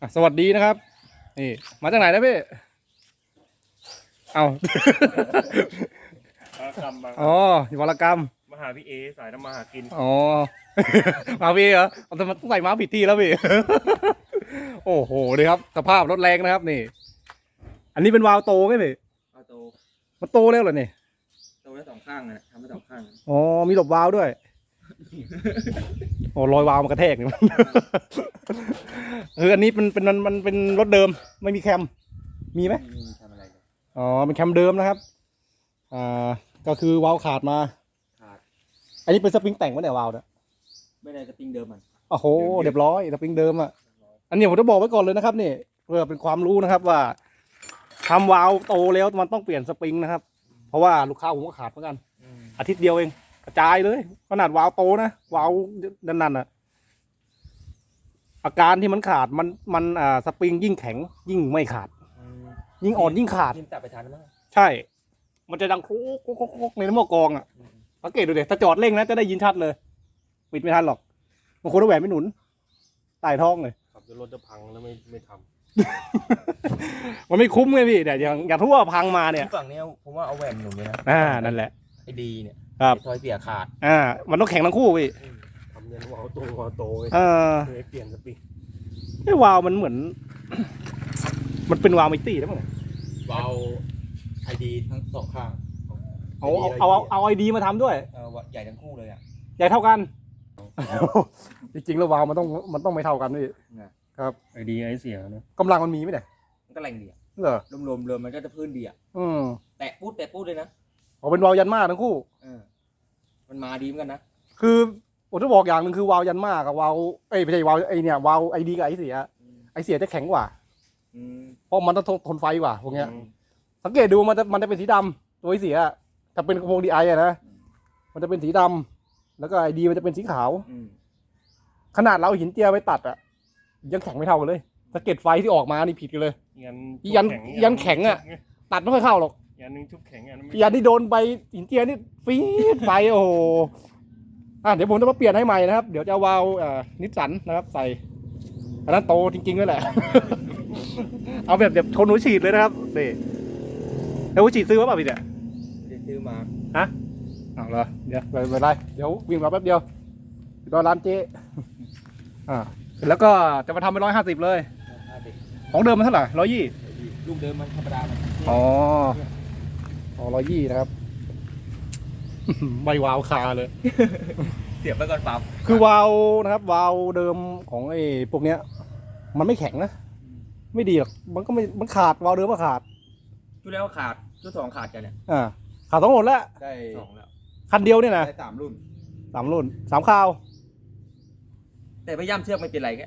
อะสวัสดีนะครับ นี่ มาจากไหนนะพี่ เอามากรรมบางอ๋ออยู่วรกรรมมาหาพี่เอสายทำมาหากินอ๋อ มาพี่เหรอเอาแต่มันต้องใส่ม้าผิดที่แล้วพี่ โอ้โหเลยครับ สภาพรถแรงนะครับนี่ อันนี้เป็นวาล์วโตไหมพี่ เอาโตมันโตแล้วเหรอเนี่ยโตได้สองข้างนะทำได้สองข้างอ๋อมีหลบวาล์วด้วย โอ้รอยวาล์วมันกระแทกนี่คืออันนี้เป็นเป็นมันมันเป็นรถเดิม ไม่มีแคม มีไหมไม่มีทำอะไรเลยอ๋อเป็นแคมเดิมนะครับ อ่า ก็คือวาล์วขาดมา ขาด อันนี้เป็นสปริงแต่งวะเนี่ยวาล์วเนี่ยไม่ได้สปริงเดิมมันโอ้โหเรียบร้อยสปริงเดิมอะอันนี้ผมจะบอกไว้ก่อนเลยนะครับนี่เพื่อเป็นความรู้นะครับว่าทำวาล์วโตแล้วมันต้องเปลี่ยนสปริงนะครับ เพราะว่าลูกค้าผมก็ขาดเหมือนกัน อาทิตย์เดียวเอง กระจายเลย ขนาดวาล์วโตนะวาล์วนั่นๆอะอาการที่มันขาดมันมันอ่าสปริงยิ่งแข็ง ยิ่งไม่ขาด ยิ่งอ่อนยิ่งขาด ทีมจับไปทันมั้งใช่ มันจะดังโคกโคกโคกโคกในน้ำหม้อกรองอะสังเกตดูเด็ถ้าจอดเร่งนะจะได้ยินชัดเลยปิดไม่ทันหรอกบางคนเอาแหวนไม่หนุนใต้ท้องเลย ขับจนรถจะพังแล้วไม่ไม่ทมันไม่คุ้มไงพี่เดี๋ยวอย่างอย่างทั่วพังมาเนี่ย ฝั่งเนี้ยผมว่าเอาแหวนหนุ่มเลยนะอ่านั่นแหละ ไอ้ดีเนี่ย ครับ ไอ้ทอยเสียขาดอ่า มันต้องแข่งทั้งคู่พี่ำทำเนียนวาวโตวาวโตเลยเออเลยเปลี่ยนสปริงไอ้วาล์วมันเหมือน มันเป็นวาล์วมิตี้แล้วมั้งเนี่ยเบาไอดีทั้งสองข้างเอาเอาเอาเอาไอดีมาทำด้วย เออใหญ่ทั้งคู่เลยอะ ใหญ่เท่ากัน จริงๆแล้ววาล์วมันต้องมันต้องไม่เท่ากันพี่นะครับไอดีไอเสียนะกำลังมันมีไหมเนี่ยมันก็แรงดีอะเหรอรวมๆรวมมันก็จะพื้นดีอะ อืมแตะปูดแตะปูดเลยนะเอาเป็นวาล์วยันมาทั้งคู่ เออ มันมาดีเหมือนกันนะ คือผมจะบอกอย่างหนึ่งคือวาล์วยันมากับวาล์วเอ้ยไม่ใช่วาล์วไอเนี่ยวาล์วไอดีกับไอเสียไอเสียจะแข็งกว่า อืมเพราะมันต้องทนทนไฟกว่าพวกเนี้ย สังเกตดูมันจะมันจะเป็นสีดำตัวไอเสียถ้าเป็นกระโปรงดีไอะนะมันจะเป็นสีดำแล้วก็ไอดีมันจะเป็นสีขาว อืมขนาดเราหินเจียไปตัดอะยังแข็งไม่เท่ากันเลยสะเก็ดไฟที่ออกมานี่ผิดกันเลย ยันยันยันแข็งอะ ตัดไม่ค่อยเข้าหรอก ยันหนึงชุบแข็งยันไม่ยันที่โดนไปหินเจียนี่ฟีดไฟโอ้โหอะเดี๋ยวผมจะมาเปลี่ยนให้ใหม่นะครับ เดี๋ยวจะเอาวาล์วเอ่อนิสสันนะครับ ใส่อันนั้นโตจริงๆเลยแหละ เอาแบบแบบชนหัวฉีดเลยนะครับนี่แล้วหัวฉีดซื้อมาเปล่าพี่เนี่ยเดี๋ยวซื้อมาเอาเหรอเดี๋ยวไปไปไล่เดี๋ยววิ่งมาแป๊บเดียวรอร้านเจ๊อ่าแล้วก็จะมาทำเป็นร้อยห้าสิบเลย ห้าสิบของเดิมมันเท่าไหร่ร้อยยี่ ลูกเดิมมันธรรมดามันอ๋อ อ๋อร้อยยี่นะครับ ไม่วาวคาเลย เสียบไปก่อนปั๊บคือวาล์วนะครับ วาล์วเดิมของไอ้พวกเนี้ย มันไม่แข็งนะ ไม่ดีหรอก มันก็ไม่ มันขาดวาล์วเดิมก็ขาด ชุดแล้วขาด ชุดสองขาดกันเนี่ยอ่า ขาดทั้งหมดแล้วได้สองแล้ว คันเดียวเนี่ยนะได้สามรุ่น สามรุ่นสามคราว แต่พยายามเชือกไม่เป็นไรแก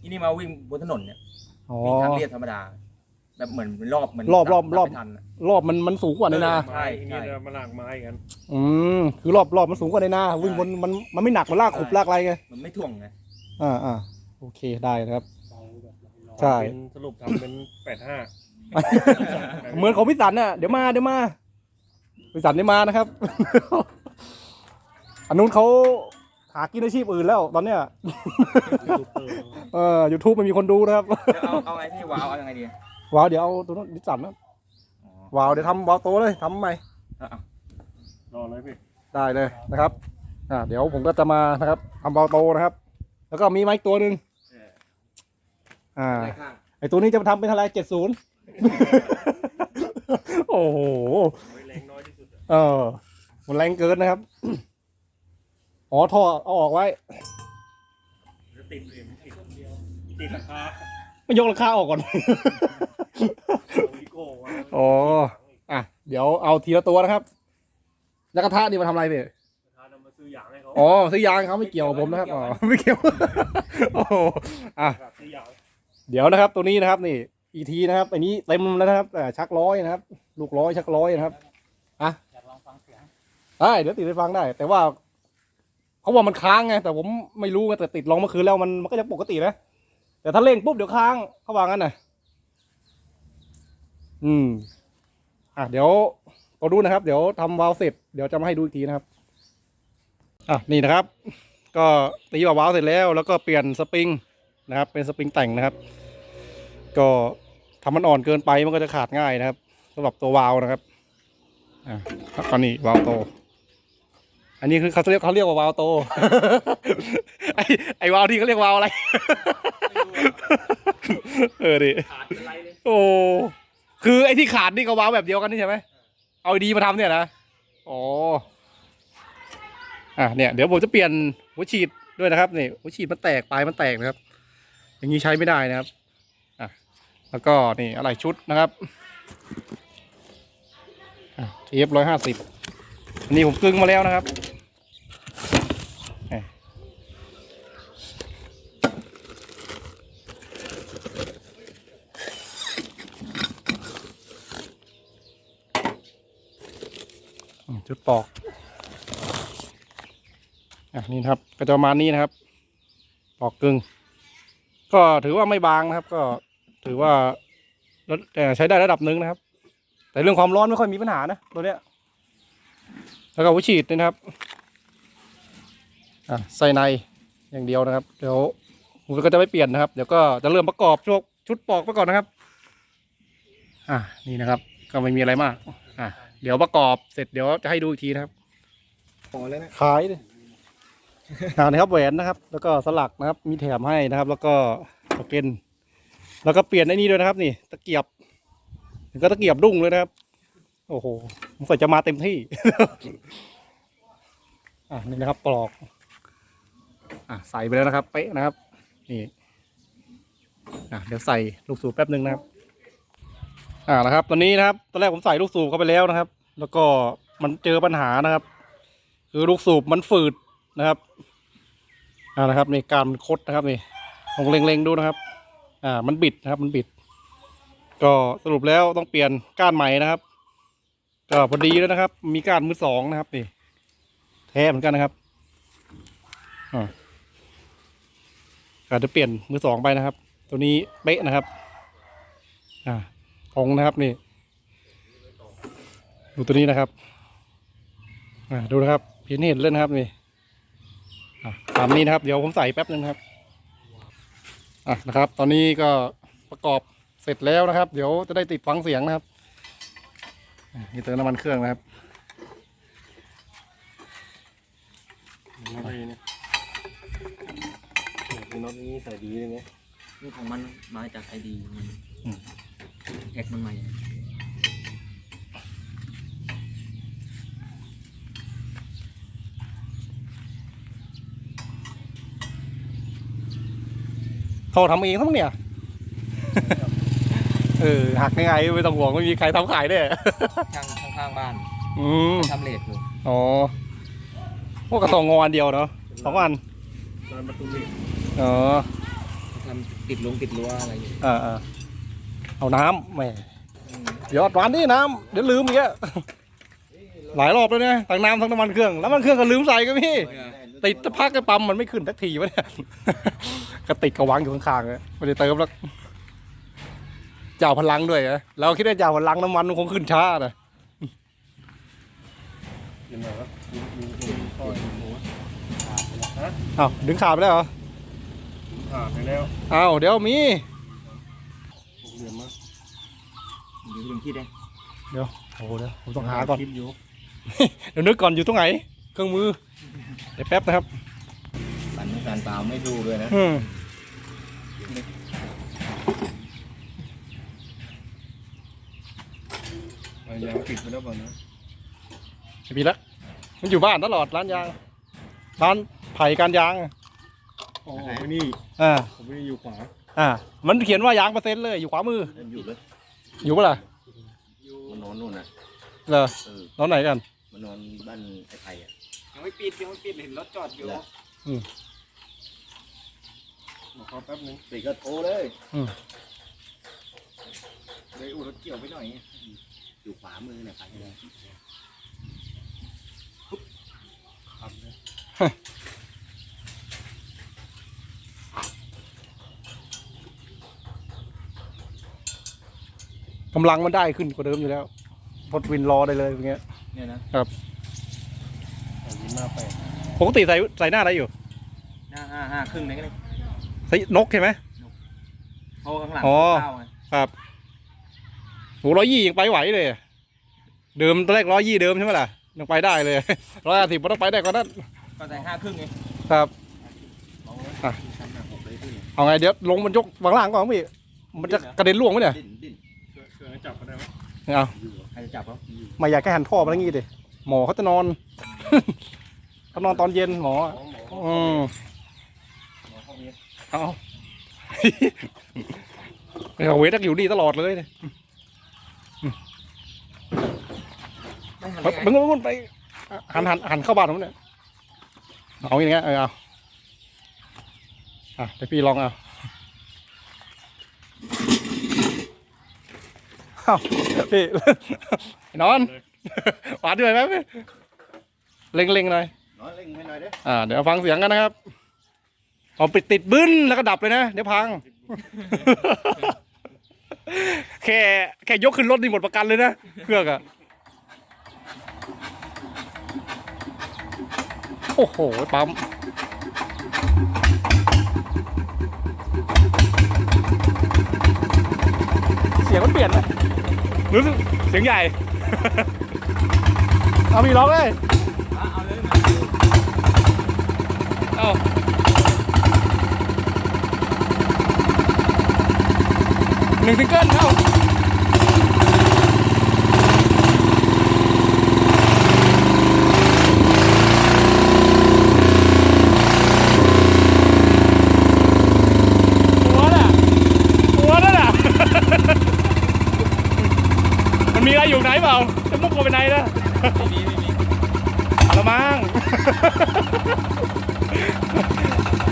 อีนี่มาวิ่งบนถนนเนี่ยอ๋อ วิ่งทางเรียบธรรมดา แบบเหมือนรอบเหมือนรอบรอบรอบ ไม่ทันะรอบมันมันสูงกว่าในนา ใช่ใช่ใช่ใช่มาลากไม้กัน อืมคือรอบรอบมันสูงกว่าในนาวิ่งบนมันมันไม่หนักมันลากขุบลากอะไรไงมันไม่ถ่วงไงอ่าอ่าโอเคได้นะครับ ใช่ เป็นสรุปทำเป็นแปดห้าเหมือนของพิสันน่ะเดี๋ยวมาเดี๋ยวมาพิสันเดี๋ยวมานะครับ อันนู้นเขาหากินอาชีพอื่นแล้วตอนเนี้ยเออยูทูบไม่มีคนดูนะครับจะเอาเอาไงพี่วาวเอายังไงดี ว้าวเดี๋ยวเอาตัวนู้นนิสสันนะอ๋อว้าวเดี๋ยวทำว้าวโตเลยทำใหม่เอาเอารอเลยพี่ได้เลยนะครับอ่าเดี๋ยวผมก็จะมานะครับทำว้าวโตนะครับ แล้วก็มีไม้ตัวหนึ่งอ่า ได้ข้างไอตัวนี้จะมาทำเป็นอะไรเจ็ดศูนย์ โอ้โห ไว้แรงน้อยที่สุดอะเออมันแรงเกินนะครับ อ๋อท่อเอาออกไว้จะติดเลยมันติดคนเดียวติดราคา ไม่ยกราคาออกก่อน วิโก้วะอ๋อ อะ เดี๋ยวเอาทีละตัวนะครับ แล้วกระทะนี่มาทำอะไรเนี่ยราคานำมาซื้อยางให้เขาอ๋อซื้อยางเขาไม่เกี่ยวกับผมนะครับอ๋อไม่เกี่ยว โอ้โหอะ ครับซื้อยางเดี๋ยวนะครับตัวนี้นะครับนี่อีทีนะครับอันนี้เต็มแล้วนะครับแต่ชักร้อยนะครับ ลูกร้อยชักร้อยนะครับอะอยากลองฟังเสียงได้เดี๋ยวติดไปฟังได้ แต่ว่าเขาบอกมันค้างไงแต่ผมไม่รู้ไงแต่ติดลองเมื่อคืนแล้วมันมันก็ยังปกตินะ แต่ถ้าเร่งปุ๊บเดี๋ยวค้างเขาวางกันนะอืม อะเดี๋ยวก็ดูนะครับ เดี๋ยวทำวาล์วเสร็จเดี๋ยวจะมาให้ดูอีกทีนะครับ อะนี่นะครับ ก็ตีวาล์วเสร็จแล้ว แล้วก็เปลี่ยนสปริงนะครับ เป็นสปริงแต่งนะครับ ก็ทำมันอ่อนเกินไปมันก็จะขาดง่ายนะครับสำหรับตัววาล์วนะครับ อ่าแล้วก็นี่วาล์วโต อันนี้คือเขาเรียกเขาเรียกว่าวาล์วโต ไอไอวาล์วที่เขาเรียกวาวอะไร เออดิขาดเป็นไรเลยโอ้คือไอที่ขาดนี่ก็วาวแบบเดียวกันนี่ใช่ไหมเอาดีมาทำเนี่ยนะอ๋ออะเนี่ยเดี๋ยวผมจะเปลี่ยนหัวฉีดด้วยนะครับนี่หัวฉีดมันแตกปลายมันแตกนะครับ อย่างนี้ใช้ไม่ได้นะครับอะแล้วก็นี่อะไรชุดนะครับอะเทปร้อยห้าสิบ อันนี้ผมกึ่งมาแล้วนะครับอะอืมชุดปอก อะนี่ครับก็จะประมาณนี้นะครับ ปอกกึ่งก็ถือว่าไม่บางนะครับ ก็ถือว่าใช้ได้ระดับหนึ่งนะครับ แต่เรื่องความร้อนไม่ค่อยมีปัญหานะตัวเนี้ย แล้วก็หัวฉีดนี่นะครับอะใส่ในอย่างเดียวนะครับ เดี๋ยวผมก็จะไม่เปลี่ยนนะครับ เดี๋ยวก็จะเริ่มประกอบชุดชุดปอกไปก่อนนะครับ อะนี่นะครับ ก็ไม่มีอะไรมาก อะเดี๋ยวประกอบเสร็จเดี๋ยวจะให้ดูอีกทีนะครับพอแล้วนะขายเลยอ่านะครับแหวนนะครับ แล้วก็สลักนะครับ มีแถมให้นะครับ แล้วก็สเก็นแล้วก็เปลี่ยนไอ้นี่ด้วยนะครับ นี่ ตะเกียบถึงก็ตะเกียบดุ้งเลยนะครับ โอ้โหผมใส่จะมาเต็มที่ อะนี่นะครับปลอก อะใส่ไปแล้วนะครับ เป๊ะนะครับ นี่ อะเดี๋ยวใส่ลูกสูบแป๊บหนึ่งนะครับ อ่านะครับ ตอนนี้นะครับ ตอนแรกผมใส่ลูกสูบเข้าไปแล้วนะครับ แล้วก็มันเจอปัญหานะครับ คือลูกสูบมันฝืดนะครับ อ่านะครับในการมันคดนะครับนี่ลองเล็งๆดูนะครับ อ่า มันบิดนะครับ มันบิด ก็สรุปแล้วต้องเปลี่ยนก้านใหม่นะครับ ก็พอดีแล้วนะครับ มีกานมือสองนะครับนี่แท้เหมือนกันนะครับอ่าก็จะเปลี่ยนมือสองไปนะครับ ตัวนี้เป๊ะนะครับ อ่าตรงนะครับนี่ ดูตัวนี้นะครับอ่าดูนะครับเห็นเห็นเลยนะครับนี่อะตามนี้นะครับ เดี๋ยวผมใส่แป๊บนึงนะครับ อะนะครับ ตอนนี้ก็ประกอบเสร็จแล้วนะครับ เดี๋ยวจะได้ติดฟังเสียงนะครับ นี่เติมน้ำมันเครื่องนะครับน็อตนี้เนี่ยน็อตนี้ใส่ดีเลยเนี่ยนี่ของมันมาจากไอดีมันอืมแอกมันใหม่เขาทำเองทั้งเนี่ย เออหักยังไงไม่ต้องห่วงไม่มีใครทำขายแน่ ช่างข้างๆบ้านอืมทำเลทอยู่อ๋อพวกกระสองงออันเดียวเนาะสองอันร้านประตูเหล็กอ๋อทำติดลงติดรั้วอะไรอยู่อ่าอ่าเอาน้ำแหมอืมเดี๋ยวร้านนี้น้ำเดี๋ยวลืมอีกแล้วหลายรอบแล้วเนี่ยทั้งน้ำทั้งน้ำมันเครื่องแล้วมันเครื่องก็ลืมใส่ก็พี่ติดตะพักก็ปั๊มมันไม่ขึ้นสักทีวะเนี่ย ก็ติดกระวางอยู่ข้างๆเลยไม่ได้เติมแล้ว เจ้าพลังด้วยนะเราคิดว่าเจ้าพลังน้ำมันมันคงขึ้นช้านะเห็นไหมครับยิงยิงยิงข้อยิงหัวขาดไปแล้วฮะอ้าวดึงขาดไปแล้วเหรอขาดไปแล้วอ้าวเดี๋ยวมีหกเหลี่ยมมั้งอยู่ถึงที่ได้เดี๋ยวโอ้โหเดี๋ยวผมต้องหาก่อนคลิปอยู่เดี๋ยวนึกก่อนอยู่ตรงไหน เครื่องมือ เดี๋ยวแป๊บนะครับ ปั่นไม่การเปล่าไม่ดูด้วยนะ อืม เอา ยางปิดไปแล้วก่อนนะไม่มีละมันอยู่บ้านตลอดร้านยางร้านไผ่การยางอ๋อนี่อ่าผมไม่ได้อยู่ขวาอ่า มันเขียนว่ายางเปอร์เซ็นต์เลยอยู่ขวามืออยู่เลยอยู่ปะล่ะมันนอนนู่นน่ะเหรอเออนอนไหนกันมันนอนบ้านไอ้ไผ่อะยังไม่ปิดยังไม่ปิดเห็นรถจอดอยู่แล้วขอแป๊บนึงปิดก็โทรเลยเลยอู่รถเกี่ยวไปหน่อย อยู่ขวามือเนี่ยไผ่เลยครับเลยกำลังมันได้ขึ้นกว่าเดิมอยู่แล้วรถวินรอได้เลยอย่างเงี้ย เนี่ยนะเอายิงหน้าแปดปกติใส่ใส่หน้าอะไรอยู่หน้าห้าห้าครึ่งเลยก็ได้ใส่นกใช่ไหมพอราะข้างหลังอ๋อข้าวไงครับ โหร้อยยี่ยังไปไหวเลย เดิมตอนแรกร้อยยี่เดิมใช่ไหมล่ะยังไปได้เลยร้อยห้าสิบมันต้องไปได้กว่านั้นก็แต่ห้าครึ่งไงครับเอาอะทำหนักออกเลยพี่เอาไงเดี๋ยวลงมันยกวางล่างก่อนพี่มันจะกระเด็นล่วงไหมเนี่ยดิ้นดิ้นช่วยช่วยให้จับก็ได้ไหมเอาอยู่เหรอใครจะจับเขาอยู่ไม่อยากแค่หันท่อมาแล้วงี้ดิหมอเขาจะนอนเขานอนตอนเย็นหมอหมอหมออืมหมอห้องนี้เอาไม่เอาเวทอยู่นี่ตลอดเลยเนี่ยไม่หันเฮ้ยไปมึงมึงไปหันหันหันเข้าบ้านผมเนี่ยเอาอย่างเงี้ยเออเอาอะเดี๋ยวพี่ลองเอาเอาพี่ไอ้นอนหวานด้วยไหมพี่เล็งๆหน่อยน้อยเร่งให้หน่อยเด้ออ่าเดี๋ยวฟังเสียงกันนะครับเอาปิดติดบึ้นแล้วก็ดับเลยนะ เดี๋ยวพัง แค่แค่ยกขึ้นรถนี่หมดประกันเลยนะ เครื่องอะโอ้โห ปั๊ม เสียงมันเปลี่ยนนะรู้สึกเสียงใหญ่ เอามีร้องเลย อะเอาเลยมา เอาห นึ่งซิงเกิลเข้าหัวน่ะหัวนั่นน่ะมันมีอะไรอยู่ไหนเปล่า จะมุกเข้าไปไหนนะไม่มีไม่มีเอาละมั้ง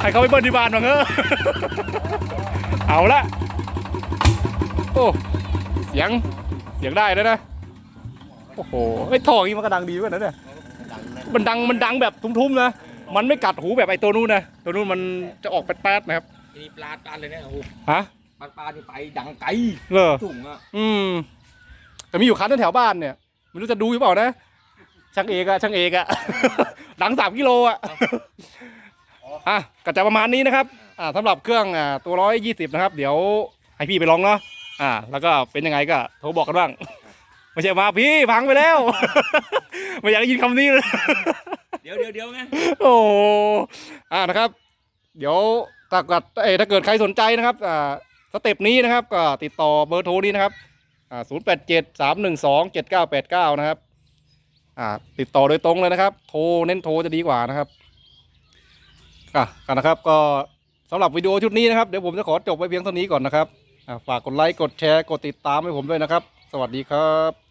ให้เขาไปเบิร์ที่บ้านบ้างเถอะเอาละ โอ้เสียงเสียงได้แล้วนะโอ้โหไอ้ยท่อนี้มันก็ดังดีเหมือนกันนะเนี่ยดังแน่นมันดังมันดังแบบทุ้มๆนะมันไม่กัดหูแบบไอ้ตัวนู้นนะตัวนู้นมันจะออกแป๊ดๆนะครับนี่ปลาปลาเลยเนี่ยโอ้โหฮะปลาปลานี่ไปดังไกลเลอถุงอะอืมแต่มีอยู่คันนึงแถวบ้านเนี่ยไม่รู้จะดูหรือเปล่านะช่างเอกอะช่างเอกอะดังสามกิโลอะอะก็จะประมาณนี้นะครับอ่าสำหรับเครื่องอ่าตัวร้อยยี่สิบนะครับ เดี๋ยวให้พี่ไปลองเนาะ อ่า แล้วก็เป็นยังไงก็โทรบอกกันบ้าง ไม่ใช่มาพี่พังไปแล้ว ไม่อยากได้ยินคำนี้เลย เดี๋ยวเดี๋ยวเดี๋ยวไงโอ้โหอ่านะครับ เดี๋ยวถ้าเกิดเอ้ยถ้าเกิดใครสนใจนะครับอ่าสเต็ปนี้นะครับ ก็ติดต่อเบอร์โทรนี้นะครับอ่าศูนย์แปดเจ็ดสามหนึ่งสองเจ็ดเก้าแปดเก้านะครับอ่าติดต่อโดยตรงเลยนะครับ โทรเน้นโทรจะดีกว่านะครับอะกันนะครับก็สำหรับวิดีโอชุดนี้นะครับเดี๋ยวผมจะขอจบไว้เพียงเท่านี้ก่อนนะครับอ่า ฝากกดไลค์กดแชร์กดติดตามให้ผมด้วยนะครับ สวัสดีครับ